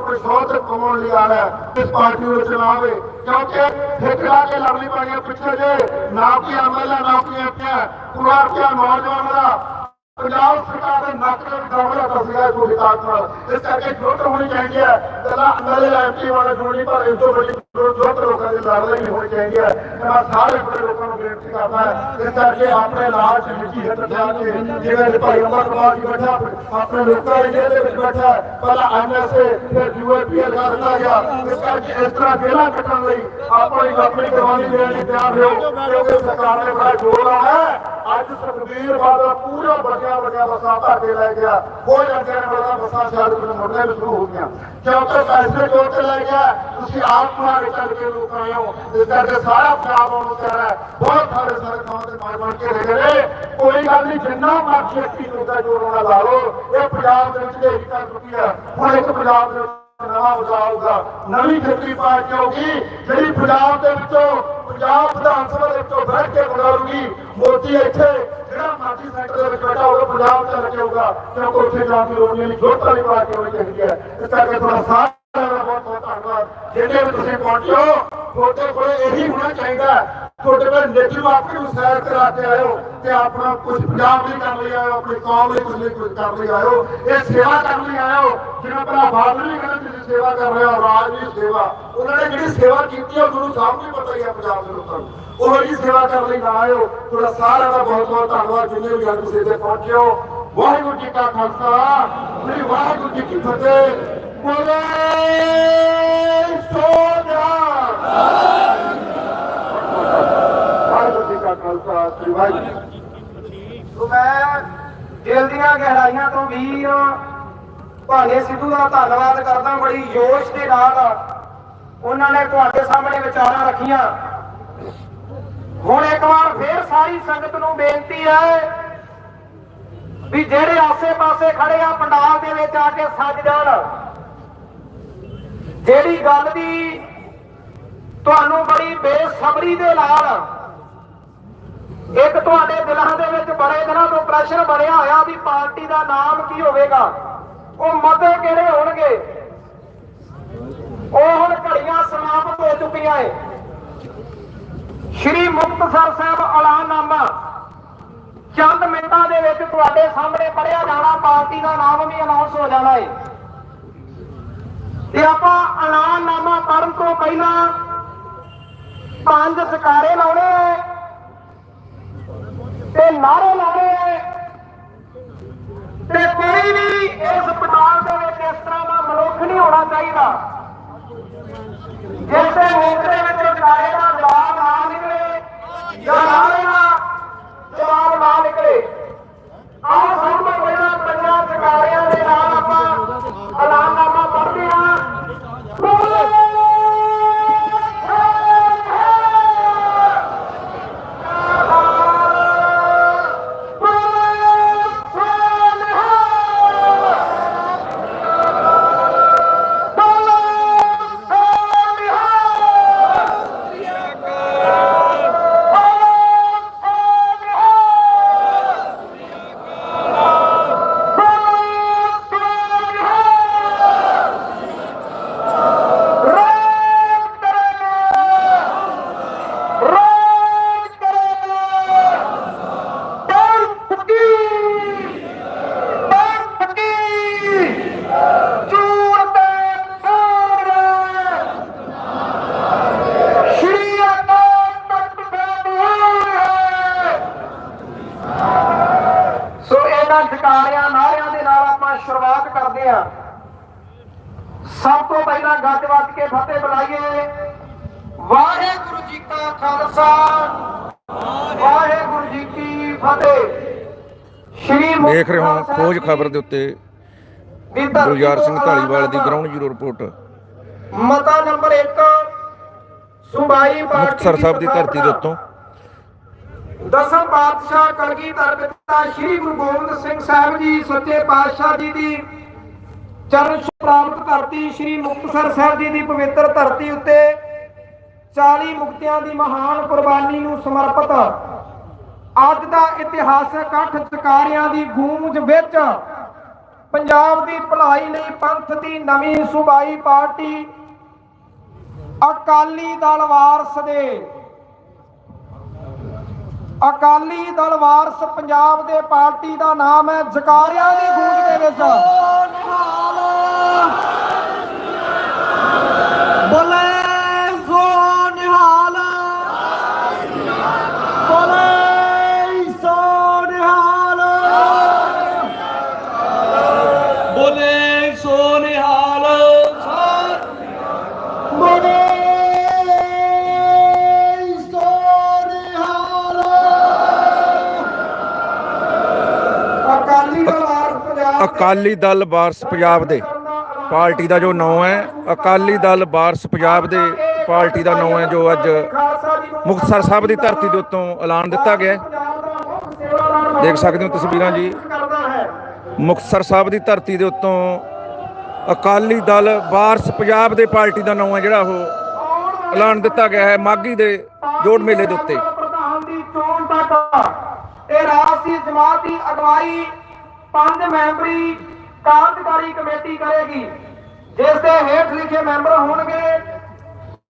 ਆਪਣੀ ਸੋਚ ਕਮਾਉਣ ਲਈ ਆ ਇਸ ਪਾਰਟੀ ਵਿੱਚ ਨਾ ਕਿਉਂਕਿ ਠੇਕਾ ਕੇ ਲੜਨੀ ਪੈਣੀ ਪਿੱਛੇ ਜੇ। ਨਾ ਕੋਈ ਐਮਐਲਏ ਨਾ ਕੋਈ ਐਮਪੀ ਪੂਰਾ ਰੁਪਿਆ ਨੌਜਵਾਨ ਦਾ। ਪੰਜਾਬ ਸਰਕਾਰ ਦੇ ਨੱਕ ਦੇ ਵਿੱਚ ਦਮ ਰੱਖਦਾ ਸੀਗਾ ਨਾਲ। ਇਸ ਕਰਕੇ ਜੋਤ ਹੋਣੀ ਚਾਹੀਦੀ ਹੈ। ਪਹਿਲਾਂ ਐਮਐਲਏ ਐਮਪੀ ਵਾਲਾ ਜੋੜੀ ਪਰ ਇਸ ਤੋਂ ਵੱਡੀ ਜੋਤ ਲੋਕਾਂ ਦੀ ਲੜਾਈ ਨਹੀਂ ਹੋਣੀ ਚਾਹੀਦੀ ਹੈ। ਮੈਂ ਸਾਰੇ ਬੜੇ ਲੋਕਾਂ ਬੇਨਤੀ ਕਰਦਾ ਇਸ ਕਰਕੇ ਆਪਣੇ ਇਲਾਜ ਨਿੱਜੀ ਹਿੱਤ ਜਾ ਕੇ ਜਿਵੇਂ ਭਾਈ ਅਮਰ ਕੁਮਾਰ ਜੀ ਬੈਠਾ, ਆਪਣੇ ਲੋਕਾਂ ਦੇ ਜੇਲ੍ਹ ਦੇ ਵਿੱਚ ਬੈਠਾ ਪਹਿਲਾਂ ਐਮਐਸਏ ਫਿਰ ਯੂਏਪੀਐਲ ਕਰ ਦਿੱਤਾ ਗਿਆ। ਇਸ ਕਰਕੇ ਇਸ ਤਰ੍ਹਾਂ ਜੇਲ੍ਹਾਂ ਕੱਟਣ ਲਈ ਆਪਣੀ ਆਪਣੀ ਕੁਰਬਾਨੀ ਦੇਣ ਲਈ ਤਿਆਰ ਹੋ ਕਿਉਂਕਿ ਸਰਕਾਰ ਨੇ ਬੜਾ ਜ਼ੋਰ ਲਾਇਆ ਹੈ। ਅੱਜ ਸੁਖਬੀਰ ਬਾਦਲ ਪੂਰਾ ਵੱਡਿਆ ਵੱਡਿਆ ਵਸਾ ਭਰ ਕੇ ਲੈ ਗਿਆ। ਕੋਈ ਅੱਗੇ ਨੇ ਬੜਾ ਵਸਾ ਸ਼ਾਇਦ ਨੂੰ ਮੁੜਨੇ ਸ਼ੁਰੂ ਹੋ ਗਿਆ ਕਿਉਂਕਿ ਪੈਸੇ ਜੋੜ ਕੇ ਗਿਆ, ਤੁਸੀਂ ਆਪ ਮਾਰੇ ਚੱਲ ਕੇ ਲੋਕ ਆਏ ਹੋ ਇਸ ਕਰਕੇ ਸਾਰਾ ਪੰਜਾਬ ਉਹਨੂੰ ਕਹਿ ਰਿਹਾ ਬਹੁਤ ਸਾਰੇ ਸਾਰੇ ਦੇ ਮਾਰ ਮਾਰ ਕੇ ਲੈ ਗਏ ਕੋਈ ਗੱਲ ਨਹੀਂ, ਜਿੰਨਾ ਮਰਜ਼ੀ ਅੱਕੀ ਲੋਕਾਂ ਜੋਰ ਹੋਣਾ ਲਾ ਲਓ। ਇਹ ਪੰਜਾਬ ਦੇ ਵਿੱਚ ਢੇਰੀ ਕਰ ਚੁੱਕੀ ਹੈ। ਹੁਣ ਇੱਕ ਪੰਜਾਬ ਦੇ ਨਵਾਂ ਬਦਲਾਊਗਾ ਨਵੀਂ ਖੇਤਰੀ ਪਾਰਟੀ ਆਊਗੀ, ਜਿਹੜੀ ਪੰਜਾਬ ਦੇ ਵਿੱਚੋਂ, ਪੰਜਾਬ ਵਿਧਾਨ ਸਭਾ ਦੇ ਵਿੱਚੋਂ ਬੈਠ ਕੇ ਬਦਲਾਊਗੀ ਮੋਦੀ ਇੱਥੇ ਜਿਹੜਾ ਮਰਜ਼ੀ ਸੈਂਟਰ ਦੇ ਵਿੱਚ ਬੈਠਾ ਹੋਵੇ, ਪੰਜਾਬ ਚ ਲੱਗੇਗਾ ਕਿਉਂਕਿ ਉੱਥੇ ਜਾਣ ਦੀ ਲੋੜ ਨਹੀਂ ਜੋਤ ਵਾਲੀ ਪਾਰਟੀ ਹੋਣੀ ਚਾਹੀਦੀ ਹੈ। ਇਸ ਕਰਕੇ ਤੁਹਾਡਾ ਸਾਰਿਆਂ ਦਾ ਬਹੁਤ ਬਹੁਤ ਧੰਨਵਾਦ। ਜਿਹੜੇ ਵੀ ਤੁਸੀਂ ਪਹੁੰਚੇ ਹੋ, ਤੁਹਾਡੇ ਕੋਲੇ ਇਹੀ ਹੋਣਾ ਚਾਹੀਦਾ ਤੁਹਾਡੇ ਕੋਲ ਨੇਤਰੂ ਆਪੇ ਨੂੰ ਸੈਰ ਕਰਾ ਕੇ ਆਇਓ ਤੇ ਆਪਣਾ ਕੁਝ ਪੰਜਾਬ ਲਈ ਕਰਨ ਲਈ ਆਇਓ, ਆਪਣੀ ਕੌਮ ਲਈ ਕੁਝ ਲਈ ਕੁਝ ਕਰਨ ਲਈ ਆਇਓ। ਇਹ ਸੇਵਾ ਕਰਨ ਲਈ ਆਇਓ ਜਿਵੇਂ ਪਹਿਲਾਂ ਬਾਦਲ ਵੀ ਕਹਿੰਦੇ ਤੁਸੀਂ ਸੇਵਾ ਕਰ ਰਹੇ ਹੋ, ਰਾਜ ਦੀ ਸੇਵਾ। ਉਹਨਾਂ ਨੇ ਜਿਹੜੀ ਸੇਵਾ ਕੀਤੀ ਹੈ ਉਹ ਤੁਹਾਨੂੰ ਸਭ ਨੂੰ ਪਤਾ ਹੀ ਹੈ ਪੰਜਾਬ ਦੇ ਲੋਕਾਂ ਨੂੰ। ਉਹ ਜੀ ਸੇਵਾ ਕਰਨ ਲਈ ਨਾ ਆਇਓ। ਤੁਹਾਡਾ ਸਾਰਿਆਂ ਦਾ ਬਹੁਤ ਬਹੁਤ ਧੰਨਵਾਦ। ਜਿੰਨੇ ਵੀ ਜਨ ਤੁਸੀਂ ਇੱਥੇ ਪਹੁੰਚਿਓ ਵਾਹਿਗੁਰੂ ਜੀ ਕਾ ਖਾਲਸਾ ਵਾਹਿਗੁਰੂ ਜੀ ਕੀ ਫਤਿਹ। ਬੋਲੇ! ਵਾਹਿਗੁਰੂ ਮੈਂ ਦਿਲ ਦੀਆਂ ਗਹਿਰਾਈਆਂ ਤੋਂ ਵੀਰ ਭਾਨੇ ਸਿੱਧੂ ਦਾ ਧੰਨਵਾਦ ਕਰਦਾ, ਬੜੀ ਜੋਸ਼ ਦੇ ਨਾਲ ਉਹਨਾਂ ਨੇ ਤੁਹਾਡੇ ਸਾਹਮਣੇ ਵਿਚਾਰਾਂ ਰੱਖੀਆਂ। ਹੁਣ ਇੱਕ ਵਾਰ ਫੇਰ ਸਾਰੀ ਸੰਗਤ ਨੂੰ ਬੇਨਤੀ ਹੈ ਵੀ ਜਿਹੜੇ ਆਸੇ-ਪਾਸੇ ਖੜੇ ਆ, ਪੰਡਾਲ ਦੇ ਵਿੱਚ ਆ ਕੇ ਸੱਜ ਜਾਣ। ਜਿਹੜੀ ਗੱਲ ਦੀ ਤੁਹਾਨੂੰ ਬੜੀ ਬੇਸਬਰੀ ਦੇ ਨਾਲ ਇੱਕ ਤੁਹਾਡੇ ਦਿਲਾਂ ਦੇ ਵਿੱਚ ਬੜੇ ਦਿਨਾਂ ਤੋਂ ਪ੍ਰੈਸ਼ਰ ਬਣਿਆ ਹੋਇਆ ਵੀ ਪਾਰਟੀ ਦਾ ਨਾਮ ਕੀ ਹੋਵੇਗਾ? ਉਹ ਮਤੇ ਕਿਹੜੇ ਹੋਣਗੇ? ਉਹ ਹੁਣ ਘੜੀਆਂ ਸਮਾਪਤ ਹੋ ਚੁੱਕੀਆਂ ਏ। ਸ਼੍ਰੀ ਮੁਕਤਸਰ ਸਾਹਿਬ ਐਲਾਨਨਾਮਾ ਚੰਦ ਮਿੰਟਾਂ ਦੇ ਵਿੱਚ ਤੁਹਾਡੇ ਸਾਹਮਣੇ ਪੜਿਆ ਜਾਣਾ, ਪਾਰਟੀ ਦਾ ਨਾਮ ਵੀ ਅਨਾਉਂਸ ਹੋ ਜਾਣਾ ਏ। ਤੇ ਆਪਾਂ ਐਲਾਨਨਾਮਾ ਪੜਨ ਤੋਂ ਪਹਿਲਾਂ ਪੰਜ ਸਕਾਰੇ ਲਾਉਣੇ ਏ। ਤੇ ਨਾਰੇ ਲਾਉਣੇ ਤੇ ਕੋਈ ਵੀ ਇਸ ਪਟਾਲ ਦੇ ਵਿੱਚ ਇਸ ਤਰ੍ਹਾਂ ਦਾ ਮਨੁੱਖ ਨਹੀਂ ਹੋਣਾ ਚਾਹੀਦਾ। ਜਿਸ ਦੇ ਮੁਖ ਦੇ ਵਿੱਚੋਂ ਨਾਰੇ ਦੇਖ ਰਹੇ ਹੋ ਖੋਜ ਖਬਰ ਦੇ ਉੱਤੇ ਗੁਲਜ਼ਾਰ ਸਿੰਘ ਢਾਲੀਵਾਲ ਦੀ। ਗਰਾਊਂਡ ਜ਼ੀਰੋ ਰਿਪੋਰਟ ਮਤਾ ਨੰਬਰ 1 ਸੁਬਾਈ ਪਾਰਟੀ ਮੁਕਤਸਰ ਸਾਹਿਬ ਦੀ ਧਰਤੀ ਦੇ। ਉੱਤੋਂ ਦਸਮ ਪਾਤਸ਼ਾਹ ਕਲਗੀਧਰ ਪਿਤਾ ਸ੍ਰੀ ਗੁਰੂ ਗੋਬਿੰਦ ਸਿੰਘ ਸਾਹਿਬ ਜੀ ਸੱਚੇ ਪਾਤਸ਼ਾਹ ਜੀ ਦੀ ਚਰਨ ਪ੍ਰਾਪਤ ਧਰਤੀ ਸ੍ਰੀ ਮੁਕਤਸਰ ਸਾਹਿਬ ਜੀ ਦੀ ਪਵਿੱਤਰ ਧਰਤੀ ਉੱਤੇ 40 ਮੁਕਤਿਆਂ ਦੀ ਮਹਾਨ ਕੁਰਬਾਨੀ ਨੂੰ ਸਮਰਪਿਤ ਅੱਜ ਦਾ ਇਤਿਹਾਸਕ ਅੱਠ ਚਕਾਰਿਆਂ ਦੀ ਗੂੰਜ ਵਿੱਚ ਪੰਜਾਬ ਦੀ ਭਲਾਈ ਲਈ ਪੰਥ ਦੀ ਨਵੀਂ ਸੂਬਾਈ ਪਾਰਟੀ ਅਕਾਲੀ ਦਲ ਵਾਰਸ ਦੇ। ਅਕਾਲੀ ਦਲ ਵਾਰਸ ਪੰਜਾਬ ਦੇ ਪਾਰਟੀ ਦਾ ਨਾਮ ਹੈ ਜਕਾਰਿਆਂ ਦੀ ਗੂੰਜ ਦੇ ਵਿੱਚ। ਅਕਾਲੀ ਦਲ ਵਾਰਸ ਪੰਜਾਬ ਦੇ ਪਾਰਟੀ ਦਾ ਜੋ ਨਾਮ ਹੈ, ਅਕਾਲੀ ਦਲ ਵਾਰਸ ਪੰਜਾਬ ਦੇ ਪਾਰਟੀ ਦਾ ਨਾਮ ਹੈ, ਜੋ ਅੱਜ ਮੁਕਤਸਰ ਸਾਹਿਬ ਦੀ ਧਰਤੀ ਦੇ ਉੱਤੋਂ ਐਲਾਨ ਦਿੱਤਾ ਗਿਆ ਦੇਖ ਸਕਦੇ ਹੋ ਤਸਵੀਰਾਂ ਜੀ। ਮੁਕਤਸਰ ਸਾਹਿਬ ਦੀ ਧਰਤੀ ਦੇ ਉੱਤੋਂ ਅਕਾਲੀ ਦਲ ਵਾਰਸ ਪੰਜਾਬ ਦੇ ਪਾਰਟੀ ਦਾ ਨਾਮ ਹੈ, ਜਿਹੜਾ ਉਹ ਐਲਾਨ ਦਿੱਤਾ ਗਿਆ ਹੈ ਮਾਗੀ ਦੇ ਜੋੜ ਮੇਲੇ ਦੇ ਉੱਤੇ। ਪ੍ਰਧਾਨ ਦੀ ਚੋਣ ਤੱਕ। ਇਹ ਰਾਸ਼ਟਰੀ ਜਮਾਤ ਦੀ ਅਗਵਾਈ ਪੰਜ ਮੈਂਬਰੀ ਕਾਰਜਕਾਰੀ ਕਮੇਟੀ ਕਰੇਗੀ, ਜਿਸ ਦੇ ਹੇਠ ਲਿਖੇ ਮੈਂਬਰ ਹੋਣਗੇ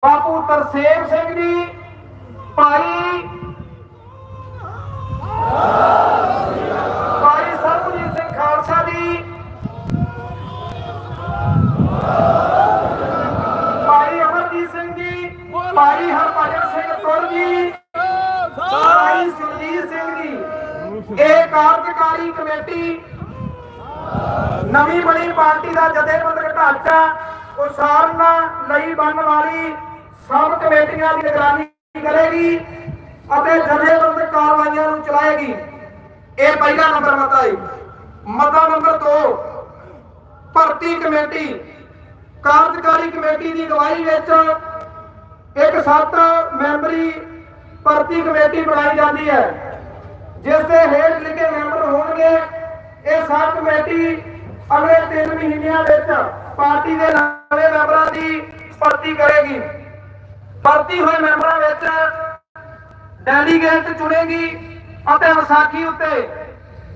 ਬਾਪੂ ਤਰਸੇਮ ਸਿੰਘ ਜੀ, ਭਾਈ ਭਾਈ ਸਰਬਜੀਤ ਸਿੰਘ ਖਾਲਸਾ ਜੀ, ਭਾਈ ਅਮਰਜੀਤ ਸਿੰਘ ਜੀ, ਭਾਈ ਹਰਭਜਨ ਸਿੰਘ ਤੁਰ ਜੀ, ਭਾਈ ਸੁਰਜੀਤ ਸਿੰਘ ਜੀ। ਇਹ ਕਾਰਜਕਾਰੀ ਕਮੇਟੀ ਨਵੀਂ ਬਣੀ ਪਾਰਟੀ ਦਾ ਜਥੇਬੰਦਕ ਢਾਂਚਾ, ਉਸਾਰਨ ਲਈ ਬਣਨ ਵਾਲੀ ਸਭ ਕਮੇਟੀਆਂ ਦੀ ਨਿਗਰਾਨੀ ਕਰੇਗੀ ਅਤੇ ਜਥੇਬੰਦਕ ਕਾਰਵਾਈਆਂ ਨੂੰ ਚਲਾਏਗੀ। ਇਹ ਪਹਿਲਾ ਨੰਬਰ ਮਤਾ ਹੈ। ਮਤਾ ਨੰਬਰ 2 ਭਰਤੀ ਕਮੇਟੀ। ਕਾਰਜਕਾਰੀ ਕਮੇਟੀ ਦੀ ਅਗਵਾਈ ਵਿੱਚ ਇੱਕ ਸੱਤ ਮੈਂਬਰੀ ਭਰਤੀ ਕਮੇਟੀ ਬਣਾਈ ਜਾਂਦੀ ਹੈ, ਜਿਸ ਦੇ ਹੇਠ ਲਿਖੇ ਮੈਂਬਰ ਹੋਣਗੇ ਇਹ ਸੱਤ ਕਮੇਟੀ ਅਗਲੇ 3 ਮਹੀਨਿਆਂ ਵਿੱਚ ਪਾਰਟੀ ਦੇ ਨਵੇਂ ਮੈਂਬਰਾਂ ਦੀ ਭਰਤੀ ਕਰੇਗੀ। ਭਰਤੀ ਹੋਏ ਮੈਂਬਰਾਂ ਵਿੱਚ ਡੈਲੀਗੇਟ ਚੁਣੇਗੀ ਅਤੇ ਵਿਸਾਖੀ ਉੱਤੇ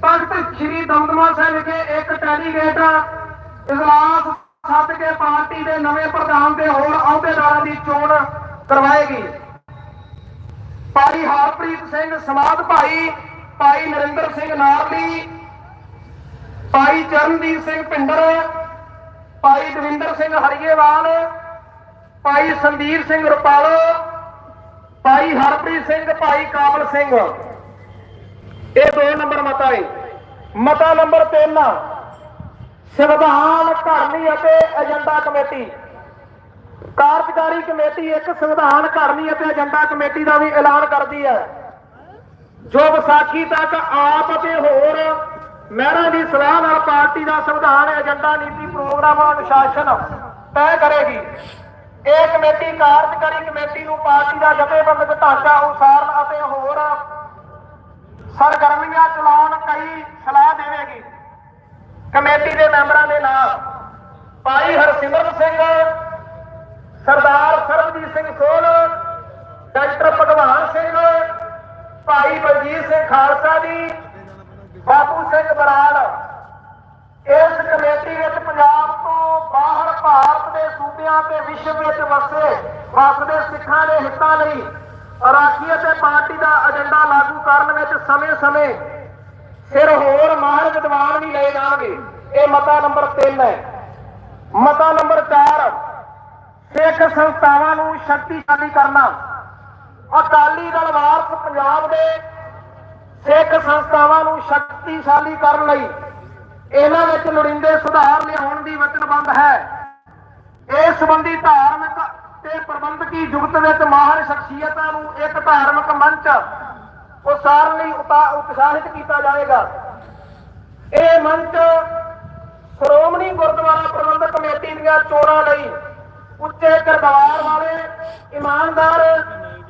ਤਖਤ ਸ੍ਰੀ ਦਮਦਮਾ ਸਾਹਿਬ ਵਿਖੇ ਇੱਕ ਡੈਲੀਗੇਟ ਇਜਲਾਸ ਸੱਦ ਕੇ ਪਾਰਟੀ ਦੇ ਨਵੇਂ ਪ੍ਰਧਾਨ ਤੇ ਹੋਰ ਅਹੁਦੇਦਾਰਾਂ ਦੀ ਚੋਣ ਕਰਵਾਏਗੀ। ਭਾਈ ਹਰਪ੍ਰੀਤ ਸਿੰਘ ਸਮਾਧ ਭਾਈ ਭਾਈ ਨਰਿੰਦਰ ਸਿੰਘ ਨਾਰਲੀ ਭਾਈ ਚਰਨਦੀਪ ਸਿੰਘ ਪਿੰਡਰ, ਭਾਈ ਦਵਿੰਦਰ ਸਿੰਘ ਹਰੀਏਵਾਲ, ਭਾਈ ਸੰਦੀਪ ਸਿੰਘ ਰੁਪਾਲੋ, ਭਾਈ ਹਰਪ੍ਰੀਤ ਸਿੰਘ, ਭਾਈ ਕਾਬਲ ਸਿੰਘ। ਇਹ ਦੋ ਨੰਬਰ ਮਤਾ ਹੈ। ਮਤਾ ਨੰਬਰ 3 ਸੰਵਿਧਾਨ ਘੜਨੀ ਅਤੇ ਏਜੰਡਾ ਕਮੇਟੀ। ਕਾਰਜਕਾਰੀ ਕਮੇਟੀ ਇੱਕ, ਸੰਵਿਧਾਨ ਘੜਨੀ ਅਤੇ ਏਜੰਡਾ ਕਮੇਟੀ ਦਾ ਵੀ ਐਲਾਨ ਕਰਦੀ ਹੈ। ਜੋ ਵਿਸਾਖੀ ਤੱਕ ਆਪ ਅਤੇ ਹੋਰ ਮਹਿਰਾ ਦੀ ਸਲਾਹ ਨਾਲ ਪਾਰਟੀ ਦਾ ਸੰਵਿਧਾਨ, ਏਜੰਡਾ, ਨੀਤੀ, ਪ੍ਰੋਗਰਾਮ ਅਨੁਸ਼ਾਸਨ ਤੈਅ ਕਰੇਗੀ। ਇਹ ਕਮੇਟੀ ਕਾਰਜਕਾਰੀ ਕਮੇਟੀ ਨੂੰ ਪਾਰਟੀ ਦਾ ਜਥੇਬੰਦਕ ਢਾਂਚਾ, ਉਸਾਰਨ ਅਤੇ ਹੋਰ ਸਰਗਰਮੀਆਂ ਚਲਾਉਣ ਕਈ ਸਲਾਹ ਦੇਵੇਗੀ। ਕਮੇਟੀ ਦੇ ਮੈਂਬਰਾਂ ਦੇ ਨਾਮ ਭਾਈ ਹਰਸਿਮਰਨ ਸਿੰਘ, ਸਰਦਾਰ ਸਰਬਜੀਤ ਸਿੰਘ ਸੋਲ ਡਾਕਟਰ ਭਗਵਾਨ ਸਿੰਘ, ਭਾਈ ਬਲਜੀਤ ਸਿੰਘ ਖਾਲਸਾ ਜੀ ਬਾਪੂ ਸਿੰਘ ਬਰਾੜ, ਇਸ ਕਮੇਟੀ ਵਿੱਚ ਪੰਜਾਬ ਤੋਂ ਬਾਹਰ ਭਾਰਤ ਦੇ ਸੂਬਿਆਂ ਤੇ ਵਿਸ਼ਵ ਵਿੱਚ ਵਸੇ, ਵਸਦੇ ਸਿੱਖਾਂ ਦੇ ਹਿੱਤਾਂ ਲਈ ਰਾਖੀ ਅਤੇ ਪਾਰਟੀ ਦਾ ਏਜੰਡਾ ਲਾਗੂ ਕਰਨ ਵਿੱਚ ਸਮੇਂ-ਸਮੇਂ ਫਿਰ ਹੋਰ ਮਾਹਰ ਵਿਦਵਾਨ ਵੀ ਲਏ ਜਾਣਗੇ। ਇਹ ਮਤਾ ਨੰਬਰ 3 ਹੈ। ਮਤਾ ਨੰਬਰ 4 ਸਿੱਖ ਸੰਸਥਾਵਾਂ ਨੂੰ ਸ਼ਕਤੀਸ਼ਾਲੀ ਕਰਨਾ। ਅਕਾਲੀ ਦਲ ਵਾਰਸ ਪੰਜਾਬ ਦੇ ਸਿੱਖ ਸੰਸਥਾਵਾਂ ਨੂੰ ਸ਼ਕਤੀਸ਼ਾਲੀ ਕਰਨ ਲਈ ਇਹਨਾਂ ਵਿੱਚ ਲੋੜੀਂਦੇ ਸੁਧਾਰ ਲਿਆਉਣ ਦੀ ਵਚਨਬੰਦ ਹੈ। ਇਸ ਸੰਬੰਧੀ ਧਾਰਮਿਕ ਤੇ ਪ੍ਰਬੰਧਕੀ ਜੁਗਤ ਵਿੱਚ ਮਾਹਰ ਸ਼ਖਸੀਅਤਾਂ ਨੂੰ ਇੱਕ ਧਾਰਮਿਕ ਮੰਚ ਉਸਾਰਨ ਲਈ ਉਤਸ਼ਾਹਿਤ ਕੀਤਾ ਜਾਵੇਗਾ। ਇਹ ਮੰਚ ਸ਼੍ਰੋਮਣੀ ਗੁਰਦੁਆਰਾ ਪ੍ਰਬੰਧਕ ਕਮੇਟੀ ਦੀਆਂ ਚੋਣਾਂ ਲਈ ਉੱਚੇ ਕਿਰਦਾਰ ਵਾਲੇ ਇਮਾਨਦਾਰ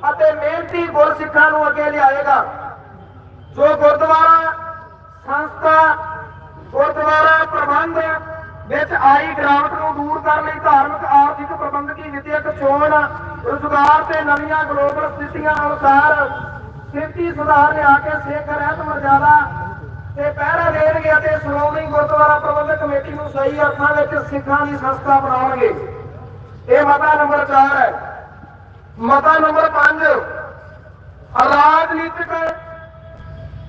ਅਤੇ ਮਿਹਨਤੀ ਗੁਰਸਿੱਖਾਂ ਨੂੰ ਅੱਗੇ ਲਿਆਏਗਾ। ਜੋ ਗੁਰਦੁਆਰਾ ਸੰਸਥਾ ਗੁਰਦੁਆਰਾ ਪ੍ਰਬੰਧ ਵਿੱਚ ਆਈ ਗਿਰਾਵਟ ਨੂੰ ਦੂਰ ਕਰਨ ਲਈ ਧਾਰਮਿਕ, ਆਰਥਿਕ ਪ੍ਰਬੰਧਕੀ ਵਿਦਿਅਕ ਚੋਣ ਰੁਜ਼ਗਾਰ ਤੇ ਨਵੀਆਂ ਗਲੋਬਲ ਸਥਿਤੀਆਂ ਅਨੁਸਾਰ ਸਥਿਤੀ ਸੁਧਾਰ ਲਿਆ ਕੇ ਸਿੱਖ ਰਹਿਤ ਮਰਜ਼ਾਦਾ ਤੇ ਪਹਿਰਾ ਦੇਣਗੇ ਅਤੇ ਸ਼੍ਰੋਮਣੀ ਗੁਰਦੁਆਰਾ ਪ੍ਰਬੰਧਕ ਕਮੇਟੀ ਨੂੰ ਸਹੀ ਅਰਥਾਂ ਵਿੱਚ ਸਿੱਖਾਂ ਦੀ ਸੰਸਥਾ ਬਣਾਉਣਗੇ। ਇਹ ਮਤਾ ਨੰਬਰ 4 ਹੈ। ਮਤਾ ਨੰਬਰ 5 ਰਾਜਨੀਤਿਕ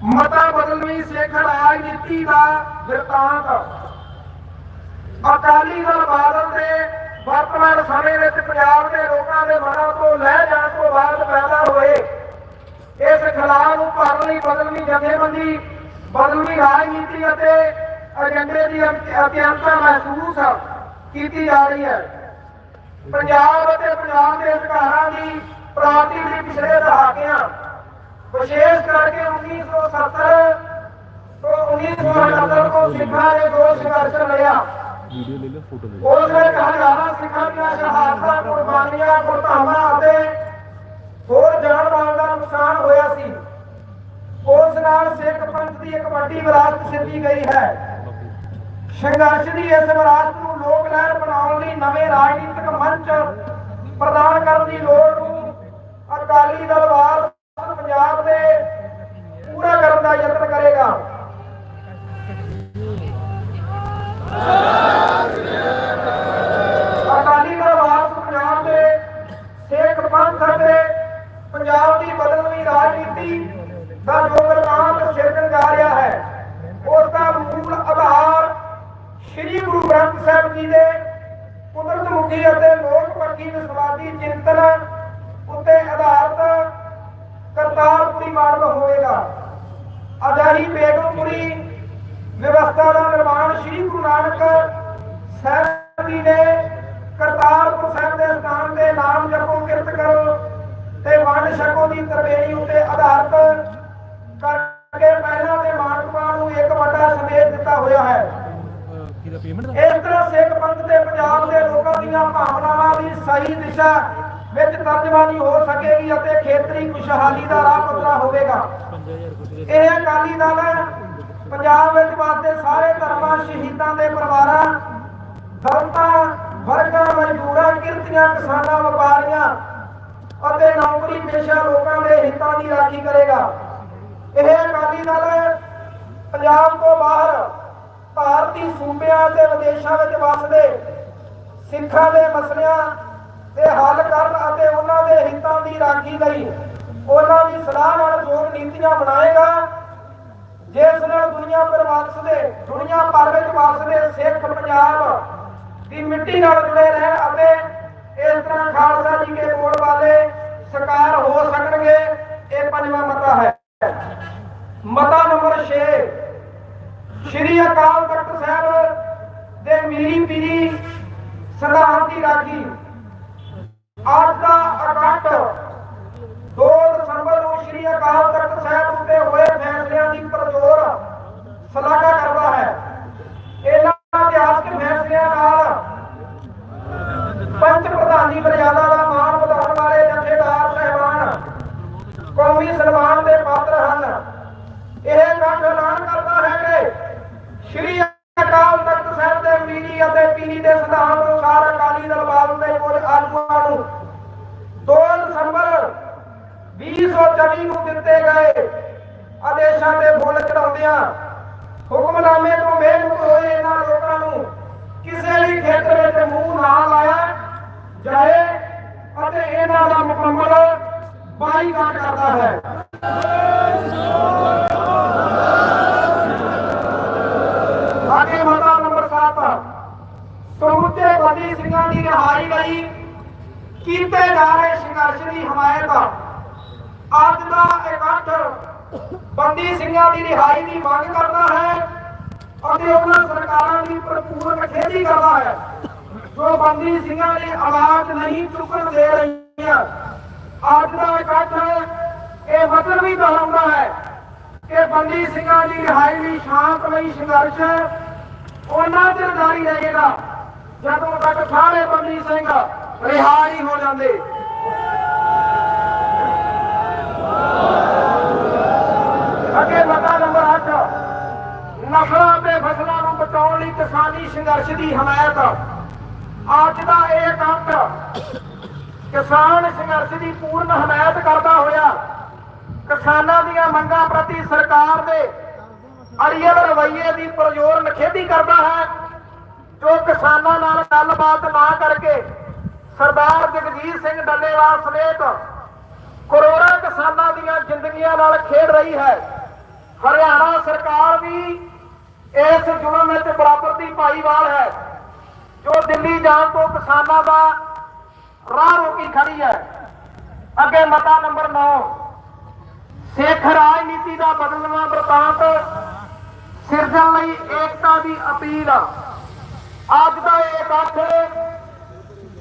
ਮਤਾ ਬਦਲਵੀਂ ਸਿੱਖ ਰਾਜਨੀਤੀ ਦਾ ਬਿਰਤਾਂਤ। ਅਕਾਲੀ ਦਲ ਬਾਦਲ ਦੇ ਵਰਤਮਾਨ ਸਮੇਂ ਵਿੱਚ ਪੰਜਾਬ ਦੇ ਲੋਕਾਂ ਦੇ ਮਨਾਂ ਤੋਂ ਲਹਿ ਜਾਣ ਤੋਂ ਬਾਅਦ ਪੈਦਾ ਹੋਏ। ਇਸ ਖਿਲਾਫ ਨੂੰ ਭਰਨ ਲਈ ਬਦਲਵੀਂ ਜਥੇਬੰਦੀ, ਬਦਲਵੀਂ ਰਾਜਨੀਤੀ ਅਤੇ ਏਜੰਡੇ ਦੀ ਅਤਿਅੰਤਾ ਮਹਿਸੂਸ ਕੀਤੀ ਜਾ ਰਹੀ ਹੈ। ਪੰਜਾਬ ਅਤੇ ਪੰਜਾਬ ਦੇ ਅਧਿਕਾਰਾਂ ਦੀ ਪ੍ਰਾਪਤੀ ਲਈ ਪਿਛਲੇ ਦਹਾਕਿਆਂ ਵਿਸ਼ੇਸ਼ ਕਰਕੇ 1970 ਤੋਂ 1978 ਤੋਂ ਸਿੱਖਾਂ ਨੇ ਜੋ ਸੰਘਰਸ਼ ਲੜਿਆ। ਉਸ ਵੇਲੇ ਹਜ਼ਾਰਾਂ ਸਿੱਖਾਂ ਦੀਆਂ ਸ਼ਹਾਦਤਾਂ ਕੁਰਬਾਨੀਆਂ ਗੁਰਧਾਮਾਂ ਅਤੇ ਹੋਰ ਜਾਨ ਮਾਲ ਦਾ ਨੁਕਸਾਨ ਹੋਇਆ ਸੀ। ਉਸ ਨਾਲ ਸਿੱਖ ਪੰਥ ਦੀ ਇੱਕ ਵੱਡੀ ਵਿਰਾਸਤ ਸਿੱਧੀ ਗਈ ਹੈ। ਸੰਘਰਸ਼ ਦੀ ਇਸ ਵਿਰਾਸਤ ਨੂੰ ਲੋਕ ਲਹਿਰ ਬਣਾਉਣ ਲਈ ਨਵੇਂ ਰਾਜਨੀਤਿਕ ਮੰਚ ਪ੍ਰਦਾਨ ਕਰਨ ਦੀ ਲੋੜ ਨੂੰ ਅਕਾਲੀ ਦਲ ਵਾਰ ਪੰਜਾਬ ਦੇ ਪੂਰਾ ਕਰਨ ਦਾ ਯਤਨ ਕਰੇਗਾ। ਅਕਾਲੀ ਦਲ ਪੰਜਾਬ ਦੇ ਸਿੱਖ ਪੰਥ ਅਤੇ ਪੰਜਾਬ ਦੀ ਬਦਲਵੀਂ ਰਾਜਨੀਤੀ ਦਾ ਜੋ ਵਿਰਤਾਂਤ ਸਿਰਜਣ ਜਾ ਰਿਹਾ ਹੈ, ਉਸ ਦਾ ਮੂਲ ਆਧਾਰ ਸ੍ਰੀ ਗੁਰੂ ਗ੍ਰੰਥ ਸਾਹਿਬ ਜੀ ਦੇ ਕੁਦਰਤ ਮੁਖੀ ਅਤੇ ਲੋਕ ਪੱਖੀ ਵਿਸਵਾਦੀ ਚਿੰਤਨ ਉੱਤੇ ਆਧਾਰਿਤ ਮਾਰਗ ਹੋਵੇਗਾ। ਅਜਾਹੀ ਬੇਗਮਪੁਰੀ ਵਿਵਸਥਾ ਦਾ ਨਿਰਮਾਣ ਸ੍ਰੀ ਗੁਰੂ ਨਾਨਕ ਸਾਹਿਬ ਜੀ ਨੇ ਕਰਤਾਰਪੁਰ ਸਾਹਿਬ ਦੇ ਸਥਾਨ ਦੇ ਨਾਮ ਜਪੋ ਕਿਰਤ ਕਰੋ ਤੇ ਵੰਡ ਛਕੋ ਦੀ ਤਰਵੇਣੀ ਉੱਤੇ ਆਧਾਰਿਤ ਕਰਕੇ ਪਹਿਲਾਂ ਦੇ ਮਾਨਕਾਂ ਨੂੰ ਇੱਕ ਵੱਡਾ ਸੰਦੇਸ਼ ਦਿੱਤਾ ਹੋਇਆ ਹੈ। ਇਸ ਤਰ੍ਹਾਂ ਸਿੱਖ ਪੰਥ ਤੇ ਪੰਜਾਬ ਦੇ ਲੋਕਾਂ ਦੀਆਂ ਭਾਵਨਾਵਾਂ ਦੀ ਸਹੀ ਦਿਸ਼ਾ ਵਿੱਚ ਤਰਜਮਾਨੀ ਹੋ ਸਕੇਗੀ ਅਤੇ ਖੇਤਰੀ ਖੁਸ਼ਹਾਲੀ ਦਾ ਰਾਹ ਪੱਧਰਾ ਹੋਵੇਗਾ। ਇਹ ਅਕਾਲੀ ਦਲ ਪੰਜਾਬ ਵਿੱਚ ਵਸਦੇ ਸਾਰੇ ਧਰਮਾਂ, ਸ਼ਹੀਦਾਂ ਦੇ ਪਰਿਵਾਰਾਂ ਦਲਿਤਾਂ ਵਰਗਾਂ, ਮਜ਼ਦੂਰਾਂ, ਕਿਰਤੀਆਂ, ਕਿਸਾਨਾਂ, ਵਪਾਰੀਆਂ ਅਤੇ ਨੌਕਰੀ ਪੇਸ਼ਾ ਲੋਕਾਂ ਦੇ ਹਿੱਤਾਂ ਦੀ ਰਾਖੀ ਕਰੇਗਾ। ਇਹ ਅਕਾਲੀ ਦਲ ਪੰਜਾਬ ਤੋਂ ਬਾਹਰ ਭਾਰਤੀ ਸੂਬਿਆਂ ਤੇ ਵਿਦੇਸ਼ਾਂ ਵਿੱਚ ਵਸਦੇ ਸਿੱਖਾਂ ਦੇ ਮਸਲਿਆਂ ਦੇ ਹੱਲ ਕਰਨ ਅਤੇ ਉਹਨਾਂ ਦੇ ਹਿੱਤਾਂ ਦੀ ਰਾਖੀ ਲਈ ਉਹਨਾਂ ਦੀ ਸਲਾਹ ਨਾਲ ਯੋਗ ਨੀਤੀਆਂ ਬਣਾਏਗਾ, ਜਿਸ ਨਾਲ ਦੁਨੀਆ ਪਰ ਵਸਦੇ ਦੁਨੀਆ ਭਰ ਵਿੱਚ ਵਸਦੇ ਸਿੱਖ ਪੰਜਾਬ ਦੀ ਮਿੱਟੀ ਨਾਲ ਜੁੜੇ ਰਹਿਣ ਅਤੇ ਇਸ ਤਰ੍ਹਾਂ ਖਾਲਸਾ ਜੀ ਦੇ ਕੋਲ ਵਾਲੇ ਸਰਕਾਰ ਹੋ ਸਕਣਗੇ, ਇਹ ਪੰਜਵਾਂ ਮਤਾ ਹੈ। ਮਤਾ ਨੰਬਰ 6 ਸ਼੍ਰੀ ਅਕਾਲ ਤਖਤ ਸਾਹਿਬ ਦੇ ਮੀਰੀ ਪੀਰੀ ਸਿਧਾਂਤ ਦੀ ਰਾਖੀ। ਅੱਜ ਦਾ ਇਕੱਠ 2 ਦਸੰਬਰ ਨੂੰ ਸ਼੍ਰੀ ਅਕਾਲ ਤਖਤ ਸਾਹਿਬ ਉੱਤੇ ਹੋਏ ਫੈਸਲਿਆਂ ਦੀ ਪ੍ਰਜੋਰ ਸਲਾਹਾ ਕਰਦਾ ਹੈ ਇਹਨਾਂ ਇਤਿਹਾਸਕ ਫੈਸਲਿਆਂ ਨਾਲ ਪੰਚ ਪ੍ਰਧਾਨੀ ਮਰਿਆਦਾ ਦਾ ਮਾਣ ਵਧਾਉਣ ਵਾਲੇ ਜਥੇਦਾਰ ਸਹਿਬਾਨ ਕੌਮੀ ਸਨਮਾਨ ਦੇ ਪਾਤਰ ਹਨ ਇਹ ਇਕੱਠ ਐਲਾਨ ਕਰਦਾ ਹੈ ਕਿ ਸ਼੍ਰੀ ਅਕਾਲ ਤਖਤ ਸਾਹਿਬ ਦੇ ਮੀਰੀ ਅਤੇ ਪੀਰੀ ਦੇ ਸਿਧਾਂਤ ਅਨੁਸਾਰ ਅਕਾਲੀ ਦਲ ਬਾਦਲ ਦੇ ਕੁਝ ਆਗੂਆਂ ਨੂੰ 2 ਦਸੰਬਰ 2024 ਨੂੰ ਦਿੱਤੇ ਗਏ ਆਦੇਸ਼ਾਂ ਤੇ ਫੁੱਲ ਚੜਾਉਂਦਿਆਂ ਹੁਕਮਨਾਮੇ ਤੋਂ ਬੇਮੁਖ ਹੋਏ ਇਹਨਾਂ ਲੋਕਾਂ ਨੂੰ ਕਿਸੇ ਵੀ ਖੇਤਰ ਵਿੱਚ ਮੂੰਹ ਨਾ ਲਾਇਆ ਜਾਏ ਅਤੇ ਇਹਨਾਂ ਦਾ ਮੁਕੰਮਲ ਬਾਈਕਾਟ ਕਰਦਾ ਹੈ ਆਗੇ ਮਤਾ ਨੰਬਰ 7 ਸਮੁੱਚੇ ਬੰਦੀ ਸਿੰਘਾਂ ਦੀ ਰਿਹਾਈ ਲਈ ਕੀਤੇ ਜਾ ਰਹੇ ਸੰਘਰਸ਼ ਦੀ ਹਮਾਇਤ ਅੱਜ ਦਾ ਇਕੱਠ ਬੰਦੀ ਸਿੰਘਾਂ ਦੀ ਰਿਹਾਈ ਦੀ ਮੰਗ ਕਰਦਾ ਹੈ ਅਤੇ ਉਹਨਾਂ ਸਰਕਾਰਾਂ ਦੀ ਭਰਪੂਰ ਖੇਦੀ ਕਰਦਾ ਹੈ। ਜੋ ਬੰਦੀ ਸਿੰਘਾਂ ਦੀ ਆਵਾਜ਼ ਨਹੀਂ ਚੁੱਕਣ ਦੇ ਰਹੀਆਂ। ਅੱਜ ਦਾ ਇਕੱਠ ਇਹ ਵਚਨ ਵੀ ਦੁਹਰਾਉਂਦਾ ਹੈ ਕਿ ਬੰਦੀ ਸਿੰਘਾਂ ਦੀ ਰਿਹਾਈ ਲਈ ਸ਼ਾਂਤਮਈ ਸੰਘਰਸ਼ ਉਹਨਾਂ ਚਿਰ ਜਾਰੀ ਰਹੇਗਾ, ਜਦੋਂ ਤੱਕ ਸਾਰੇ ਬੰਦੀ ਸਿੰਘ ਰਿਹਾ ਨਹੀਂ ਹੋ ਜਾਂਦੇ। ਅੱਗੇ ਮਤਾ ਨੰਬਰ 8 ਨਸਲਾਂ ਤੇ ਫਸਲਾਂ ਨੂੰ ਬਚਾਉਣ ਲਈ ਕਿਸਾਨੀ ਸੰਘਰਸ਼ ਦੀ ਹਮਾਇਤ। ਅੱਜ ਦਾ ਇਹ ਇਕੱਠ ਕਿਸਾਨ ਸੰਘਰਸ਼ ਦੀ ਪੂਰਨ ਹਮਾਇਤ ਕਰਦਾ ਹੋਇਆ ਕਿਸਾਨਾਂ ਦੀਆਂ ਮੰਗਾਂ ਪ੍ਰਤੀ ਸਰਕਾਰ ਦੇ ਅੜੀਅਲ ਰਵਈਏ ਦੀ ਪ੍ਰਯੋਰ ਨਖੇਦੀ ਕਰਦਾ ਹੈ, ਜੋ ਕਿਸਾਨਾਂ ਨਾਲ ਗੱਲਬਾਤ ਨਾ ਕਰਕੇ ਸਰਦਾਰ ਜਗਜੀਤ ਸਿੰਘ ਡੱਲੇਵਾਲ ਸਮੇਤ ਕਰੋੜਾਂ ਕਿਸਾਨਾਂ ਦੀਆਂ ਜ਼ਿੰਦਗੀਆਂ ਨਾਲ ਖੇਡ ਰਹੀ ਹੈ। ਹਰਿਆਣਾ ਸਰਕਾਰ ਵੀ ਇਸ ਜ਼ੁਲਮ ਵਿੱਚ ਬਰਾਬਰ ਦੀ ਭਾਈਵਾਲ ਹੈ, ਜੋ ਦਿੱਲੀ ਜਾਣ ਤੋਂ ਕਿਸਾਨਾਂ ਦਾ ਰਾਹ ਰੋਕੀ ਖੜੀ ਹੈ। ਅੱਗੇ ਮਤਾ ਨੰਬਰ 9 ਸਿੱਖ ਰਾਜਨੀਤੀ ਦਾ ਬਦਲਵਾਂ ਵਰਤਾਂਤ ਸਿਰਜਣ ਲਈ ਏਕਤਾ ਦੀ ਅਪੀਲ। ਅੱਜ ਦਾ ਇਹ ਇਕੱਠ